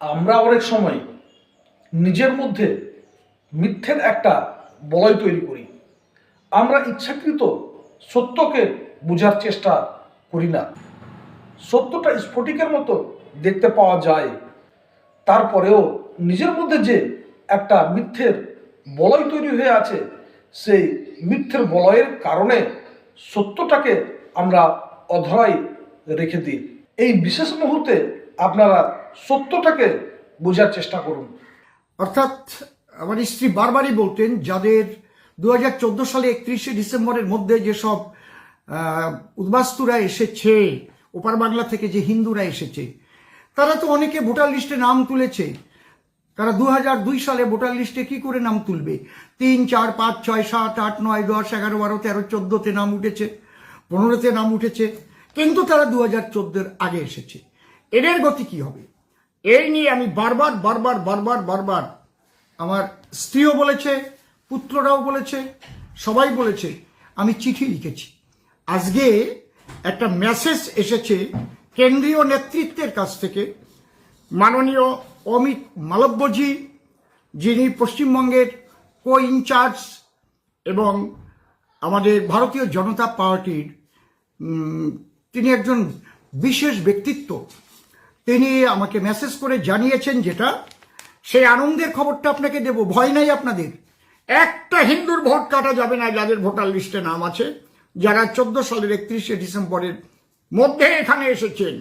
আমরা অনেক সময় নিজের মধ্যে মিথ্যের একটা বলয় তৈরি করি। আমরা ইচ্ছাকৃত সত্যকে বোঝার চেষ্টা করি না। সত্যটা স্ফটিকের মতো দেখতে পাওয়া যায়। তারপরেও নিজের মধ্যে যে একটা মিথ্যের বলয় তৈরি হয়ে আছে, সেই মিথ্যের বলয়ের কারণে সত্যটাকে আমরা অধরাই রেখে দিই। এই বিশেষ মুহূর্তে আপনারা সত্যটাকে বোঝার চেষ্টা করুন। অর্থাৎ আমার স্ত্রী বারবারই বলতেন, যাদের দু হাজার চোদ্দ সালে একত্রিশে ডিসেম্বরের মধ্যে যেসব উদ্বাস্তুরা এসেছে, ওপার বাংলা থেকে যে হিন্দুরা এসেছে, তারা তো অনেকে ভোটার লিস্টে নাম তুলেছে। তারা দু সালে ভোটার লিস্টে কি করে নাম তুলবে? তিন, চার, পাঁচ, ছয়, সাত, আট, নয়, দশ, এগারো, বারো, তেরো, চোদ্দোতে নাম উঠেছে, পনেরোতে নাম উঠেছে, কিন্তু তারা দু হাজার আগে এসেছে। এদের গতি কি হবে? এই নিয়ে আমি বারবার বারবার বারবার বারবার আমার স্ত্রীও বলেছে, পুত্ররাও বলেছে, সবাই বলেছে, আমি চিঠি লিখেছি। আজকে একটা মেসেজ এসেছে কেন্দ্রীয় নেতৃত্বের কাছ থেকে। মাননীয় অমিত মালব্যজি, যিনি পশ্চিমবঙ্গের কো ইনচার্জ এবং আমাদের ভারতীয় জনতা পার্টির তিনি একজন বিশেষ ব্যক্তিত্ব। তিনি আমাকে মেসেজ করে জানিয়েছেন যেটা, সেই আনন্দের খবরটা আপনাকে দেব, ভয় নাই আপনাদের। একটা হিন্দুর ভোট কাটা যাবে না, যাদের ভোটার লিস্টে নাম আছে, যারা চোদ্দ সালের একত্রিশে ডিসেম্বরের মধ্যে এখানে এসেছেন।